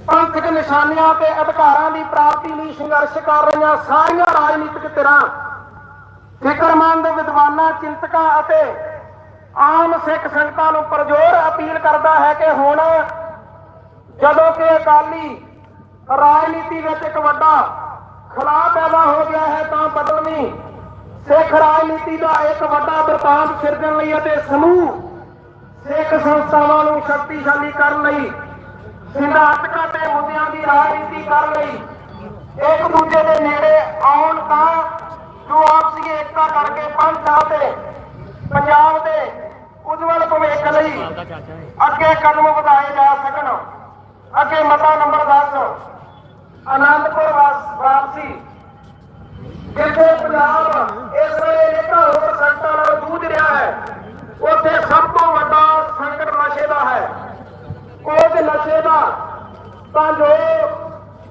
ਪੰਥਕ ਨਿਸ਼ਾਨੀਆਂ ਤੇ ਅਧਿਕਾਰਾਂ ਦੀ ਪ੍ਰਾਪਤੀ ਲਈ ਸੰਘਰਸ਼ ਕਰ ਰਹੀਆਂ ਸਾਰੀਆਂ ਰਾਜਨੀਤਿਕ ਧਿਰਾਂ, ਫਿਕਰਮੰਦ ਵਿਦਵਾਨਾਂ, ਚਿੰਤਕਾਂ ਅਤੇ ਆਮ ਸਿੱਖ ਸੰਗਤਾਂ ਨੂੰ ਪ੍ਰਜੋਰ ਅਪੀਲ ਕਰਦਾ ਹੈ ਕਿ ਹੁਣ ਜਦੋਂ ਕਿ ਅਕਾਲੀ ਰਾਜਨੀਤੀ ਵਿੱਚ ਇੱਕ ਵੱਡਾ ਖਲਾਅ ਪੈਦਾ ਹੋ ਗਿਆ ਹੈ, ਤਾਂ ਬਦਲਵੀਂ ਸਿੱਖ ਰਾਜਨੀਤੀ ਦਾ ਇੱਕ ਵੱਡਾ ਵਰਤਾਂਤ ਸਿਰਜਣ ਲਈ ਅਤੇ ਸਮੂਹ ਸਿੱਖ ਸੰਸਥਾਵਾਂ ਨੂੰ ਸ਼ਕਤੀਸ਼ਾਲੀ ਕਰਨ ਲਈ ਸਿਧਾਂਤਕਾਂ ਤੇ ਮੁੱਦਿਆਂ ਦੀ ਰਾਜਨੀਤੀ ਕਰਨ ਲਈ। ਇੱਕ ਦੂਜੇ ਦੇ ਨੇੜੇ ਆਉਣ ਤਾਂ ਜੋ ਆਪਸੀ ਏਕਤਾ ਕਰਕੇ ਪੰਥ ਅਤੇ ਪੰਜਾਬ ਦੇ ਉਜਵਲ ਭਵਿੱਖ ਲਈ ਅੱਗੇ ਕਦਮ ਵਧਾਏ ਜਾ ਸਕਣ। ਅੱਗੇ ਮਤਾ ਨੰਬਰ 10 ਆਨੰਦਪੁਰ ਵਾਪਸੀ। ਜਿੱਥੇ ਪੰਜਾਬ ਇਸ ਵੇਲੇ ਇੱਕ ਹੋਰ ਸੰਕਟਾਂ ਨਾਲ ਜੂਝ ਰਿਹਾ ਹੈ, ਉੱਥੇ ਸਭ ਤੋਂ ਵੱਡਾ ਸੰਕਟ ਨਸ਼ੇ ਦਾ ਹੈ। ਕੁਝ ਨਸ਼ੇ ਦਾ ਤਾਂ ਜੋ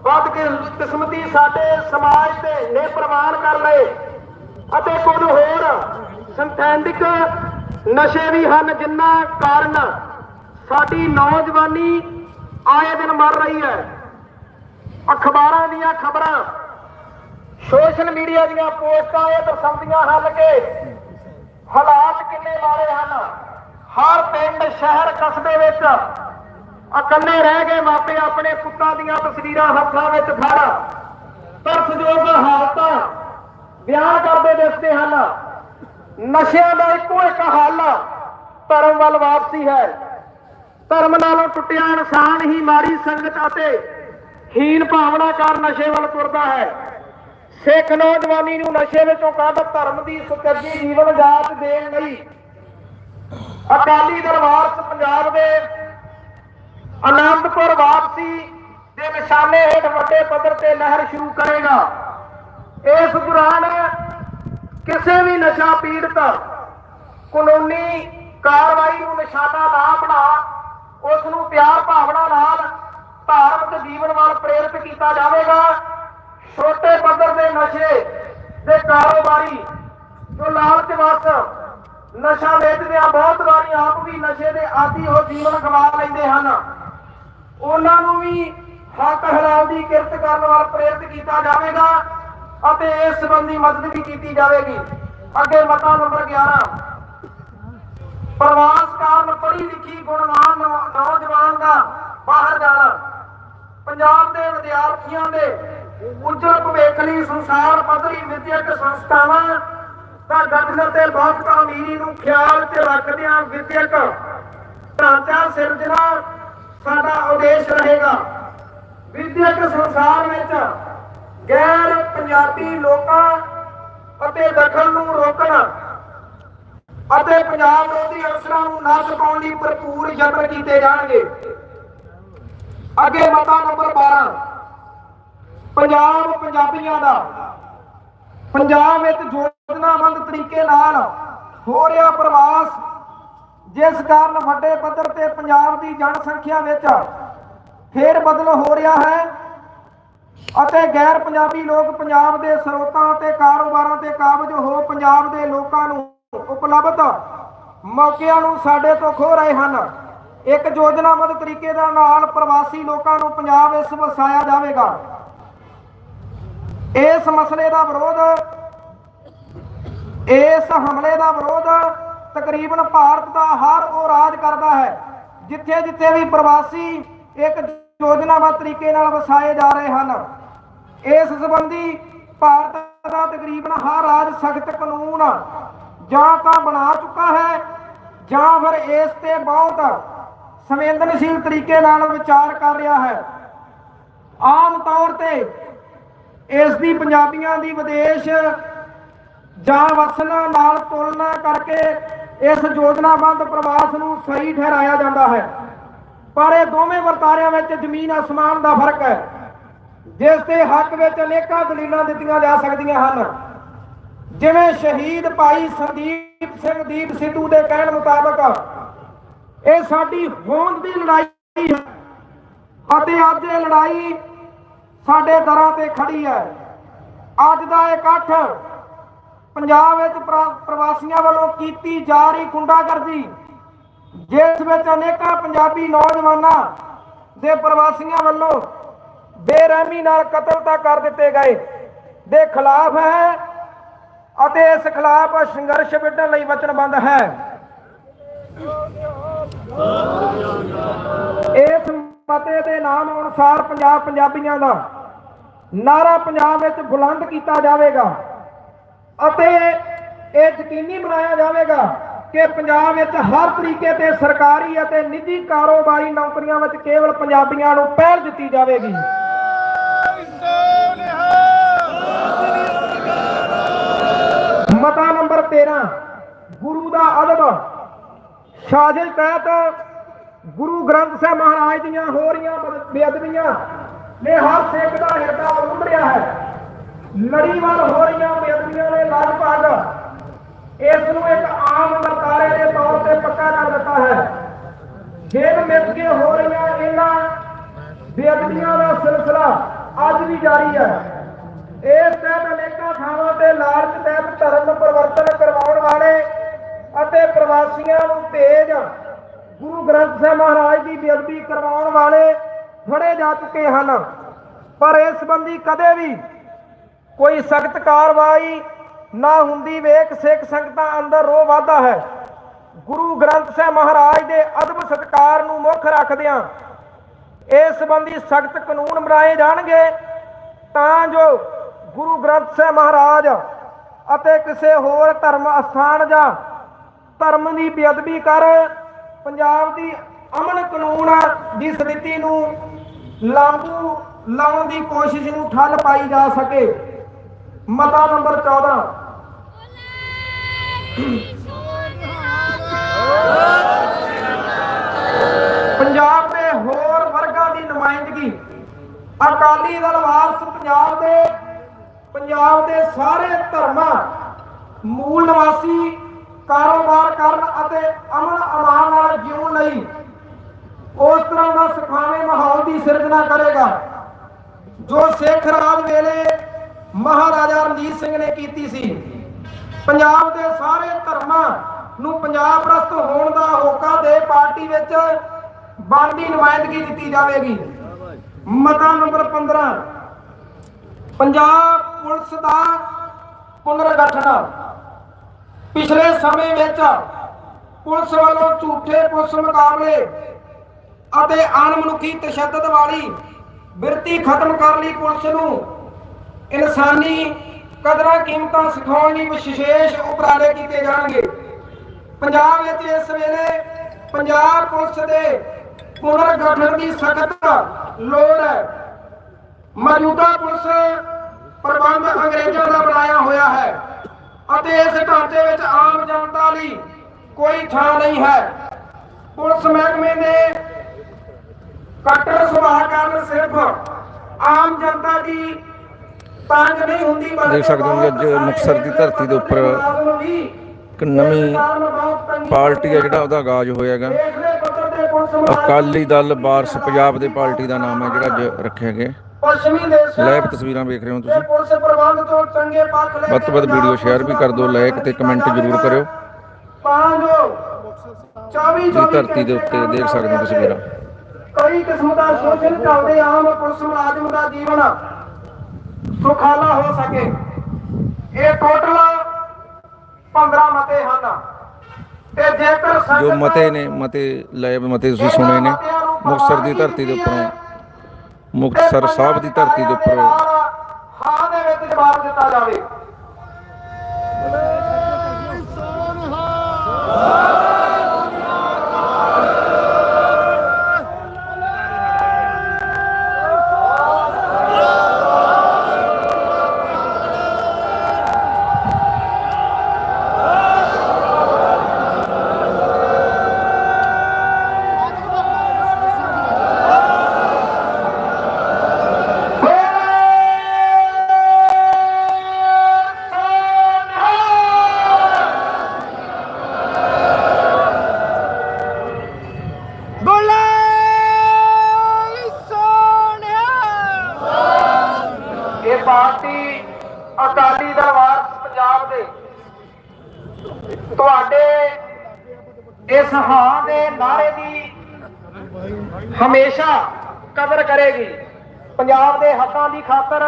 ਵੱਧ ਕੇ ਕਿਸਮਤੀ ਸਾਡੇ ਸਮਾਜ ਤੇ ਨੇ ਪ੍ਰਵਾਨ ਕਰ ਲਏ ਅਤੇ ਕੁਝ ਹੋਰ ਸਿੰਥੈਟਿਕ ਨਸ਼ੇ ਵੀ ਹਨ ਜਿਨ੍ਹਾਂ ਕਾਰਨ ਸਾਡੀ ਨੌਜਵਾਨੀ ਆਏ ਦਿਨ ਮਰ ਰਹੀ ਹੈ। ਅਖਬਾਰਾਂ ਦੀਆਂ ਖਬਰਾਂ, ਸੋਸ਼ਲ ਮੀਡੀਆ ਦੀਆਂ ਪੋਸਟਾਂ ਇਹ ਦਰਸਾਉਂਦੀਆਂ ਹਨ ਕਿ ਹਾਲਾਤ ਕਿੰਨੇ ਮਾੜੇ ਹਨ। ਹਰ ਪਿੰਡ, ਸ਼ਹਿਰ, ਕਸਬੇ ਵਿੱਚ ਇਕੱਲੇ ਰਹਿ ਗਏ ਮਾਪੇ ਆਪਣੇ ਪੁੱਤਾਂ ਦੀਆਂ ਤਸਵੀਰਾਂ ਹੱਥਾਂ ਵਿੱਚ ਫੜ। ਤਰਸਯੋਗ ਹਾਲਤਾਂ ਬਿਆਨ ਕਰਦੇ ਦਿਸਦੇ ਹਨ। ਨਸ਼ਿਆਂ ਦਾ ਇੱਕੋ ਇੱਕ ਹੱਲ ਧਰਮ ਵੱਲ ਵਾਪਸੀ ਹੈ। ਧਰਮ ਨਾਲੋਂ ਟੁੱਟਿਆ ਇਨਸਾਨ ਹੀ ਮਾੜੀ ਸੰਗਤ ਅਤੇ ਹੀਨ ਭਾਵਨਾ ਕਾਰਨ ਨਸ਼ੇ ਵੱਲ ਤੁਰਦਾ ਹੈ। ਸਿੱਖ ਨੌਜਵਾਨੀ ਨੂੰ ਨਸ਼ੇ ਵਿੱਚੋਂ ਕੱਢ ਧਰਮ ਦੀ ਸੁਚੱਜੀ ਜੀਵਨ ਜਾਚ ਦੇਣ ਲਈ ਅਕਾਲੀ ਦਲ ਵਾਰਸ ਪੰਜਾਬ ਦੇ ਆਨੰਦਪੁਰ ਵਾਪਸੀ ਦੇ ਨਿਸ਼ਾਨੇ ਹੇਠ ਵੱਡੇ ਪੱਧਰ ਤੇ ਲਹਿਰ ਸ਼ੁਰੂ ਕਰੇਗਾ। ਇਸ ਦੌਰਾਨ ਕਿਸੇ ਵੀ ਨਸ਼ਾ ਪੀੜਤ ਕਾਨੂੰਨੀ ਕਾਰਵਾਈ ਨੂੰ ਨਿਸ਼ਾਨਾ ਨਾ ਬਣਾ ਉਸ ਨੂੰ ਪਿਆਰ ਭਾਵਨਾ ਨਾਲ ਧਾਰਮਿਕ ਜੀਵਨ ਵੱਲ ਪ੍ਰੇਰਿਤ ਕੀਤਾ ਜਾਵੇਗਾ। ਛੋਟੇ ਪੱਧਰ ਦੇ ਨਸ਼ੇ ਦੇ ਕਾਰੋਬਾਰੀ ਜੋ ਲਾਲਚ ਵਸ ਨਸ਼ਾ ਵੇਚਦੇ ਆ ਬਹੁਤ ਵਾਰੀ ਆਪ ਵੀ ਨਸ਼ੇ ਦੇ ਆਦੀ ਹੋ ਜੀਵਨ ਗਵਾ ਲੈਂਦੇ ਹਨ। ਉਹਨਾਂ ਨੂੰ ਵੀ ਹੱਕ ਹਲਾਲ ਦੀ ਕਿਰਤ ਕਰਨ ਵੱਲ ਪ੍ਰੇਰਿਤ ਕੀਤਾ ਜਾਵੇਗਾ ਅਤੇ ਇਸ ਸੰਬੰਧੀ ਮਦਦ ਵੀ ਕੀਤੀ ਜਾਵੇਗੀ। ਅੱਗੇ ਮਤਾ ਨੰਬਰ 11 ਪ੍ਰਵਾਸ ਕਾਰਨ ਪੜ੍ਹੀ ਲਿਖੀ ਗੁਣਵਾਨ ਨੌਜਵਾਨ ਦਾ ਬਾਹਰ ਜਾਣਾ। ਪੰਜਾਬ ਦੇ ਵਿਦਿਆਰਥੀਆਂ ਦੇ ਉੱਜਲ ਭਵਿੱਖ ਲਈ ਸੰਸਾਰ ਪੱਧਰੀ ਵਿਦਿਅਕ ਸੰਸਥਾਵਾਂ ਦਾ ਗਠਨ ਤੇ ਬਹੁਤ ਅਮੀਰੀ ਨੂੰ ਖਿਆਲ 'ਚ ਰੱਖਦਿਆਂ ਵਿਦਿਅਕ ਢਾਂਚਾ ਸਿਰਜਣਾ ਸਾਡਾ ਉਦੇਸ਼ ਰਹੇਗਾ। ਵਿਦਿਅਕ ਸੰਸਾਰ ਵਿੱਚ ਗੈਰ ਪੰਜਾਬੀ ਲੋਕਾਂ ਅਤੇ ਦਖਲ ਨੂੰ ਰੋਕਣਾ ਅਤੇ ਪੰਜਾਬ ਵਿਰੋਧੀ ਅਫਸਰਾਂ ਨੂੰ ਨਾ ਪਾਉਣ ਲਈ ਭਰਪੂਰ ਯਤਨ ਕੀਤੇ ਜਾਣਗੇ। ਅੱਗੇ ਮਤਾ ਨੰਬਰ 12 ਪੰਜਾਬ ਪੰਜਾਬੀਆਂ ਦਾ। ਪੰਜਾਬ ਵਿੱਚ ਯੋਜਨਾਬੰਦ ਤਰੀਕੇ ਨਾਲ ਹੋ ਰਿਹਾ ਪ੍ਰਵਾਸ ਜਿਸ ਕਾਰਨ ਵੱਡੇ ਪੱਧਰ ਤੇ ਪੰਜਾਬ ਦੀ ਜਨਸੰਖਿਆ ਵਿੱਚ ਫੇਰ ਬਦਲ ਹੋ ਰਿਹਾ ਹੈ ਅਤੇ ਗੈਰ ਪੰਜਾਬੀ ਲੋਕ ਪੰਜਾਬ ਦੇ ਸਰੋਤਾਂ ਅਤੇ ਕਾਰੋਬਾਰਾਂ ਤੇ ਕਾਬਜ ਹੋ ਪੰਜਾਬ ਦੇ ਲੋਕਾਂ ਨੂੰ ਉਪਲਬਧ ਮੌਕਿਆਂ ਨੂੰ ਸਾਡੇ ਤੋਂ ਖੋ ਰਹੇ ਹਨ। ਇੱਕ ਯੋਜਨਾਬੱਧ ਤਰੀਕੇ ਦੇ ਨਾਲ ਪ੍ਰਵਾਸੀ ਲੋਕਾਂ ਨੂੰ ਪੰਜਾਬ ਵਿੱਚ ਵਸਾਇਆ ਜਾਵੇਗਾ। ਇਸ ਮਸਲੇ ਦਾ ਵਿਰੋਧ, ਇਸ ਹਮਲੇ ਦਾ ਵਿਰੋਧ ਤਕਰੀਬਨ ਭਾਰਤ ਦਾ ਹਰ ਉਹ ਰਾਜ ਕਰਦਾ ਹੈ, ਜਿੱਥੇ ਜਿੱਥੇ ਵੀ ਪ੍ਰਵਾਸੀ ਇੱਕ ਯੋਜਨਾਬੱਧ ਤਰੀਕੇ ਨਾਲ ਵਸਾਏ ਜਾ ਰਹੇ ਹਨ। ਇਸ ਸੰਬੰਧੀ ਭਾਰਤ ਦਾ ਤਕਰੀਬਨ ਹਰ ਰਾਜ ਸਖਤ ਕਾਨੂੰਨ ਜਾਂ ਤਾਂ ਬਣਾ ਚੁੱਕਾ ਹੈ, ਜਾਂ ਫਿਰ ਇਸ ਤੇ ਬਹੁਤ ਸੰਵੇਦਨਸ਼ੀਲ ਤਰੀਕੇ ਨਾਲ ਵਿਚਾਰ ਕਰ ਰਿਹਾ ਹੈ। ਆਮ ਤੌਰ ਤੇ ਇਸ ਦੀ ਪੰਜਾਬੀਆਂ ਦੀ ਵਿਦੇਸ਼ ਜਾਂ ਵਸਣ ਨਾਲ ਤੁਲਨਾ ਕਰਕੇ ਇਸ ਯੋਜਨਾਬੰਦ ਪ੍ਰਵਾਸ ਨੂੰ ਸਹੀ ਠਹਿਰਾਇਆ ਜਾਂਦਾ ਹੈ। ਪਰ ਇਹ ਦੋਵੇਂ ਵਰਤਾਰਿਆਂ ਵਿੱਚ ਜ਼ਮੀਨ ਅਸਮਾਨ ਦਾ ਫ਼ਰਕ ਹੈ, ਜਿਸ ਦੇ ਹੱਕ ਵਿੱਚ ਅਨੇਕਾਂ ਦਲੀਲਾਂ ਦਿੱਤੀਆਂ ਜਾ ਸਕਦੀਆਂ ਹਨ। ਜਿਵੇਂ ਸ਼ਹੀਦ ਭਾਈ ਸੰਦੀਪ ਸਿੰਘ ਦੀਪ ਸਿੱਧੂ ਦੇ ਕਹਿਣ ਮੁਤਾਬਕ, ਇਹ ਸਾਡੀ ਹੋਂਦ ਦੀ ਲੜਾਈ ਹੈ ਅਤੇ ਅੱਜ ਇਹ ਲੜਾਈ ਸਾਡੇ ਦਰਾਂ ਤੇ ਖੜੀ ਹੈ। ਅੱਜ ਦਾ ਇਕੱਠ ਪੰਜਾਬ ਵਿੱਚ ਪ੍ਰ- ਪ੍ਰਵਾਸੀਆਂ ਵੱਲੋਂ ਕੀਤੀ ਜਾ ਰਹੀ ਗੁੰਡਾਗਰਦੀ ਜਿਸ ਵਿੱਚ ਅਨੇਕਾਂ ਪੰਜਾਬੀ ਨੌਜਵਾਨਾਂ ਦੇ ਪ੍ਰਵਾਸੀਆਂ ਵੱਲੋਂ ਬੇਰਹਿਮੀ ਨਾਲ ਕਤਲ ਤਾਂ ਕਰ ਦਿੱਤੇ ਗਏ, ਦੇ ਖਿਲਾਫ ਹੈ ਅਤੇ ਇਸ ਖਿਲਾਫ ਸੰਘਰਸ਼ ਵਿੱਢਣ ਲਈ ਵਚਨਬੱਧ ਹੈ। ਇਸ ਮਤੇ ਦੇ ਨਾਮ ਅਨੁਸਾਰ ਪੰਜਾਬ ਪੰਜਾਬੀਆਂ ਦਾ ਨਾਰਾ ਪੰਜਾਬ ਵਿੱਚ ਬੁਲੰਦ ਕੀਤਾ ਜਾਵੇਗਾ। ਅਤੇ ਇਹ ਯਕੀਨੀ ਬਣਾਇਆ ਜਾਵੇਗਾ ਕਿ ਪੰਜਾਬ ਵਿੱਚ ਹਰ ਤਰੀਕੇ ਤੇ ਸਰਕਾਰੀ ਅਤੇ ਨਿੱਜੀ ਕਾਰੋਬਾਰੀ ਨੌਕਰੀਆਂ ਵਿੱਚ ਕੇਵਲ ਪੰਜਾਬੀਆਂ ਨੂੰ ਪਹਿਲ ਦਿੱਤੀ ਜਾਵੇਗੀ। ਮਤਾ ਨੰਬਰ 13 ਗੁਰੂ ਦਾ ਅਦਬ। ਸਾਜ਼ਿਸ਼ ਤਹਿਤ ਗੁਰੂ ਗ੍ਰੰਥ ਸਾਹਿਬ ਮਹਾਰਾਜ ਦੀਆਂ ਹੋ ਰਹੀਆਂ ਬੇਅਦਬੀਆਂ ਨੇ ਹਰ ਸਿੱਖ ਦਾ ਹਿਰਦਾ ਉਮੜਿਆ ਹੈ। ਲੜੀਵਾਰ ਹੋ ਰਹੀਆਂ ਬੇਅਦਬੀਆਂ ਨੇ ਲਗਭਗ ਇਸ ਨੂੰ ਇੱਕ ਆਮ ਵਰਤਾਰੇ ਦੇ ਤੌਰ ਤੇ ਪੱਕਾ ਕਰ ਦਿੱਤਾ ਹੈ। ਖੇਡ ਮਿੱਥ ਕੇ ਹੋ ਰਹੀਆਂ ਇਹਨਾਂ ਬੇਅਦਬੀਆਂ ਦਾ ਸਿਲਸਿਲਾ ਅੱਜ ਵੀ ਜਾਰੀ ਹੈ। ਇਸ ਤਹਿਤ ਅਨੇਕਾਂ ਥਾਵਾਂ ਤੇ ਲਾਲਚ ਤਹਿਤ ਧਰਮ ਪਰਿਵਰਤਨ ਕਰਵਾਉਣ ਵਾਲੇ ਅਤੇ ਪ੍ਰਵਾਸੀਆਂ ਨੂੰ ਭੇਜ ਗੁਰੂ ਗ੍ਰੰਥ ਸਾਹਿਬ ਮਹਾਰਾਜ ਦੀ ਬੇਅਦਬੀ ਕਰਵਾਉਣ ਵਾਲੇ ਫੜੇ ਜਾ ਚੁੱਕੇ ਹਨ। ਪਰ ਇਸ ਸੰਬੰਧੀ ਕਦੇ ਵੀ ਕੋਈ ਸਖਤ ਕਾਰਵਾਈ ਨਾ ਹੁੰਦੀ, ਵੇਖ ਸਿੱਖ ਸੰਗਤਾਂ ਅੰਦਰ ਰੋਹ ਵਾਧਾ ਹੈ। ਗੁਰੂ ਗ੍ਰੰਥ ਸਾਹਿਬ ਮਹਾਰਾਜ ਦੇ ਅਦਬ ਸਤਕਾਰ ਨੂੰ ਮੁੱਖ ਰੱਖਦਿਆਂ ਇਸ ਸੰਬੰਧੀ ਸਖਤ ਕਾਨੂੰਨ ਬਣਾਏ ਜਾਣਗੇ, ਤਾਂ ਜੋ ਗੁਰੂ ਗ੍ਰੰਥ ਸਾਹਿਬ ਮਹਾਰਾਜ ਅਤੇ ਕਿਸੇ ਹੋਰ ਧਰਮ ਅਸਥਾਨ ਜਾਂ ਧਰਮ ਦੀ ਬੇਅਦਬੀ ਕਰ ਪੰਜਾਬ ਦੀ ਅਮਨ ਕਾਨੂੰਨ ਦੀ ਸਥਿਤੀ ਨੂੰ ਲਾਗੂ ਲਾਉਣ ਦੀ ਕੋਸ਼ਿਸ਼ ਨੂੰ ਠੱਲ ਪਾਈ ਜਾ ਸਕੇ। ਮਤਾ ਨੰਬਰ 14 ਪੰਜਾਬ ਦੇ ਹੋਰ ਵਰਗਾਂ ਦੀ ਨੁਮਾਇੰਦਗੀ। ਅਕਾਲੀ ਦਲ ਵਾਰਸ ਪੰਜਾਬ ਦੇ ਪੰਜਾਬ ਦੇ ਸਾਰੇ ਧਰਮਾਂ, ਮੂਲ ਨਿਵਾਸੀ ਕਾਰੋਬਾਰ ਕਰਨ ਅਤੇ ਅਮਨ ਅਮਾਨ ਨਾਲ ਜਿਉਣ ਲਈ ਉਸ ਤਰ੍ਹਾਂ ਦਾ ਸੁਖਾਵੇਂ ਮਾਹੌਲ ਦੀ ਸਿਰਜਣਾ ਕਰੇਗਾ, ਜੋ ਸਿੱਖ ਰਾਜ ਵੇਲੇ ਮਹਾਰਾਜਾ ਰਣਜੀਤ ਸਿੰਘ ਨੇ ਕੀਤੀ ਸੀ। ਪੰਜਾਬ ਦੇ ਸਾਰੇ ਧਰਮਾਂ ਨੂੰ ਪੰਜਾਬ ਪ੍ਰਸਤ ਹੋਣ ਦਾ ਹੋਕਾ ਦੇ ਪਾਰਟੀ ਵਿੱਚ ਬਣਦੀ ਨੁਮਾਇੰਦਗੀ ਦਿੱਤੀ ਜਾਵੇਗੀ। ਮਤਾ ਨੰਬਰ 15 ਪੰਜਾਬ ਪੁਲਿਸ ਦਾ ਪੁਨਰਗਠਨ। ਪਿਛਲੇ ਸਮੇਂ ਵਿੱਚ ਪੁਲਿਸ ਵੱਲੋਂ ਝੂਠੇ ਪੁਲਿਸ ਮੁਕਾਬਲੇ ਅਤੇ ਅਣਮਨੁੱਖੀ ਤਸ਼ੱਦਦ ਵਾਲੀ ਬਿਰਤੀ ਖਤਮ ਕਰਨ ਲਈ ਪੁਲਿਸ ਨੂੰ ਇਨਸਾਨੀ ਕਦਰਾਂ ਕੀਮਤਾਂ ਸਿਖਾਉਣ ਲਈ ਵਿਸ਼ੇਸ਼ ਉਪਰਾਲੇ ਕੀਤੇ ਜਾਣਗੇ। ਪੰਜਾਬ ਵਿੱਚ ਇਸ ਵੇਲੇ ਪੰਜਾਬ ਪੁਲਿਸ ਦੇ ਪੁਨਰਗਠਨ ਦੀ ਸਖਤ ਲੋੜ ਹੈ। ਮੌਜੂਦਾ ਪੁਲਿਸ ਪ੍ਰਬੰਧ ਅੰਗਰੇਜ਼ਾਂ ਦਾ ਬਣਾਇਆ ਹੋਇਆ ਹੈ ਅਤੇ ਇਸ ਢਾਂਚੇ ਵਿੱਚ ਆਮ ਜਨਤਾ ਲਈ ਕੋਈ ਥਾਂ ਨਹੀਂ ਹੈ। ਪੁਲਿਸ ਮਹਿਕਮੇ ਨੇ ਕੱਟੜ ਸੁਭਾਅ ਕਾਰਨ ਸਿਰਫ ਆਮ ਜਨਤਾ ਦੀ ਤੰਗ ਨਹੀਂ ਹੁੰਦੀ ਬਲਕਿ ਦੇਖ ਸਕਦੇ ਹੋ ਅੱਜ ਬਹੁਤ ਸਾਰੇ ਮੁਕਤਸਰ ਦੀ ਧਰਤੀ ਦੇ ਉੱਪਰ ਇੱਕ ਨਵੀਂ ਪਾਰਟੀ ਹੈ ਜਿਹੜਾ ਉਹਦਾ ਆਗਾਜ਼ ਹੋਇਆ ਹੈਗਾ ਹੇਠਲੇ ਪੱਧਰ ਤੇ ਪੁਲਿਸ ਮੁਲਾਜ਼ਮ ਅਕਾਲੀ ਦਲ ਵਾਰਸ ਪੰਜਾਬ ਦੇ ਪਾਰਟੀ ਦਾ ਨਾਮ ਹੈ ਜਿਹੜਾ ਅੱਜ ਰੱਖਿਆ ਗਿਆ। ਪੱਛਮੀ ਦੇਸ਼ਾਂ ਲਾਈਵ ਤਸਵੀਰਾਂ ਵੇਖ ਰਹੇ ਹੋ ਤੁਸੀਂ। ਪੁਲਿਸ ਪ੍ਰਬੰਧ ਤੋਂ ਚੰਗੇ ਪੱਖ ਲੈ ਵੱਧ ਵੀਡੀਓ ਸ਼ੇਅਰ ਵੀ ਕਰ ਦਿਓ ਲਾਈਕ ਤੇ ਕਮੈਂਟ ਜ਼ਰੂਰ ਕਰਿਓ। ਤਾਂ ਜੋ 24 ਇਹ ਧਰਤੀ ਦੇ ਉੱਤੇ ਦੇਖ ਸਕਦੇ ਹੋ ਤਸਵੀਰਾਂ। ਕਈ ਕਿਸਮ ਦਾ ਸ਼ੋਸ਼ਣ ਚੱਲਦੇ ਆਮ ਪੁਲਿਸ ਮੁਲਾਜ਼ਮ ਦਾ ਜੀਵਨ ਸੁਖਾਲਾ ਹੋ ਸਕੇ। ਇਹ ਟੋਟਲ 15 ਮਤੇ ਹਨ। ਤੇ ਜੇਕਰ ਜੋ ਮਤੇ ਨੇ ਮਤੇ ਲਾਈਵ ਮਤੇ ਤੁਸੀਂ ਸੁਣੇ ਨੇ ਮੁਕਤਸਰ ਦੀ ਧਰਤੀ ਦੇ ਉੱਪਰੋਂ ਮੁਕਤਸਰ ਸਾਹਿਬ ਦੀ ਧਰਤੀ ਦੇ ਉੱਪਰ ਹਾਂ ਦੇ ਵਿੱਚ ਜਵਾਬ ਦਿੱਤਾ ਜਾਵੇ। ਹਮੇਸ਼ਾ ਕਦਰ ਕਰੇਗੀ। ਪੰਜਾਬ ਦੇ ਹੱਕਾਂ ਦੀ ਖਾਤਰ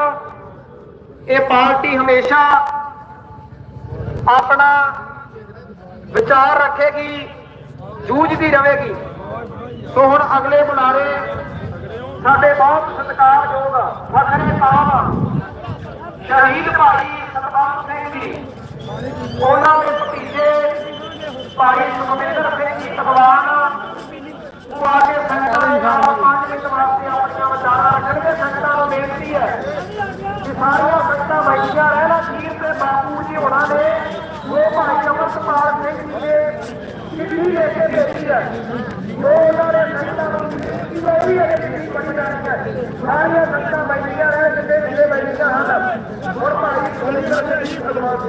ਇਹ ਪਾਰਟੀ ਹਮੇਸ਼ਾ ਆਪਣਾ ਵਿਚਾਰ ਰੱਖੇਗੀ, ਜੂਝਦੀ ਰਹੇਗੀ। ਸੋ ਹੁਣ ਅਗਲੇ ਬੁਲਾਰੇ ਸਾਡੇ ਬਹੁਤ ਸਤਿਕਾਰਯੋਗ ਫਖਰੇ ਸਾਹਿਬ, ਸ਼ਹੀਦ ਭਾਈ ਸਤਪਾਲ ਸਿੰਘ ਜੀ। ਉਹਨਾਂ ਦੇ ਭਤੀਜੇ ਭਾਈ ਸੁਖਵਿੰਦਰ ਸਿੰਘ ਜੀ ਤਗਵਾਨ ਉਹ ਆ ਕੇ ਸੰਗਤਾਂ ਦੇ ਨਾਲ ਪੰਜ ਮਿੰਟ ਵਾਸਤੇ ਆਪਣੀਆਂ ਵਿਚਾਰਾਂ ਰੱਖਣਗੇ ਸੰਗਤਾਂ ਨੂੰ ਬੇਨਤੀ ਹੈ ਕਿ ਸਾਰੀਆਂ ਸੰਗਤਾਂ ਬੈਠੀਆਂ ਰਹਿਣਾ ਖੀਰ ਤੇ ਬਾਪੂ ਜੀ ਹੋਣਾ ਨੇ ਉਹ ਭਾਈ ਅਮਰਪਾਲ ਸਿੰਘ ਜੀ ਦੇ ਚਿੱਠੀ ਲੈ ਕੇ ਭੇਜੀ ਹੈ। ਉਹ ਉਹਨਾਂ ਨੇ ਸੰਗਤਾਂ ਨੂੰ ਬੇਨਤੀ ਹੈ ਵੀ ਇਹ ਚਿੱਠੀ ਪੜੀ ਜਾਣੀ ਹੈ। ਸਾਰੀਆਂ ਸੰਗਤਾਂ ਬੈਠੀਆਂ ਰਹਿਣ ਜਿੱਦੇ ਜਿੱਦੇ ਬੈਠੀਆਂ ਹਨ। ਔਰ ਭਾਈ ਸਿੰਘ ਜੀ ਦੇ ਰਾਜ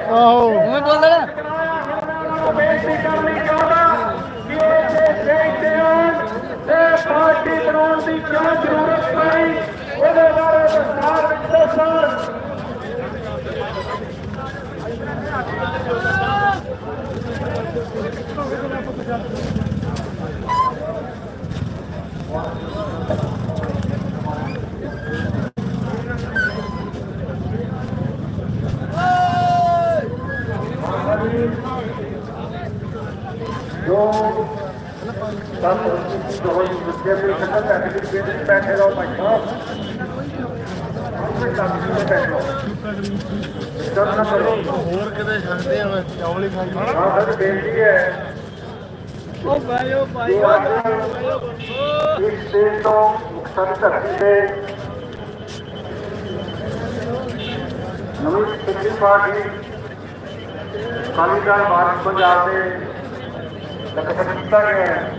ਨੇ ਮੈਂ ਬੋਲਦਾ ਬੇਨਤੀ ਕਰਨੀ ਚਾਹੁੰਦਾ ਕਿ ਇਹ ਦੇਸ਼ ਦੇ ਇਤਿਹਾਸ ਤੇ ਪਾਰਟੀ ਬਣਾਉਣ ਦੀ ਕਿਉਂ ਜ਼ਰੂਰਤ ਪਈ? ਉਹਦੇ ਬਾਰੇ ਵਿਸਥਾਰ ਵਿੱਚ ਦੱਸਣ ਜੋ ਸੰਤ ਜੋ ਵਿਦਿਆ ਦੇ ਸੰਗਤ ਹੈ ਕਿ ਬੇਨਤੀ ਬੈਠੇ ਰਹੋ ਭਾਈ ਸਾਹਿਬ ਹੋਰ ਕਿਤੇ ਛੱਡਦੇ ਆ ਚੌਲ ਹੀ ਖਾਈ ਹਾਂ ਸਰ ਬੇਨਤੀ ਹੈ ਉਹ ਭਾਈਓ ਭਾਈ ਇਸ ਦੇਸ਼ ਤੋਂ ਮੁਕਤਸਰ ਧਰਤੀ ਤੇ ਨਵੀਂ ਸਿੱਖੀ ਪਾਰਟੀ ਕਾਲੀ ਦਲ ਭਾਰਤ ਪੰਜਾਬ ਦੇ ਲਗਭਗ ਕੀਤਾ ਗਿਆ ਹੈ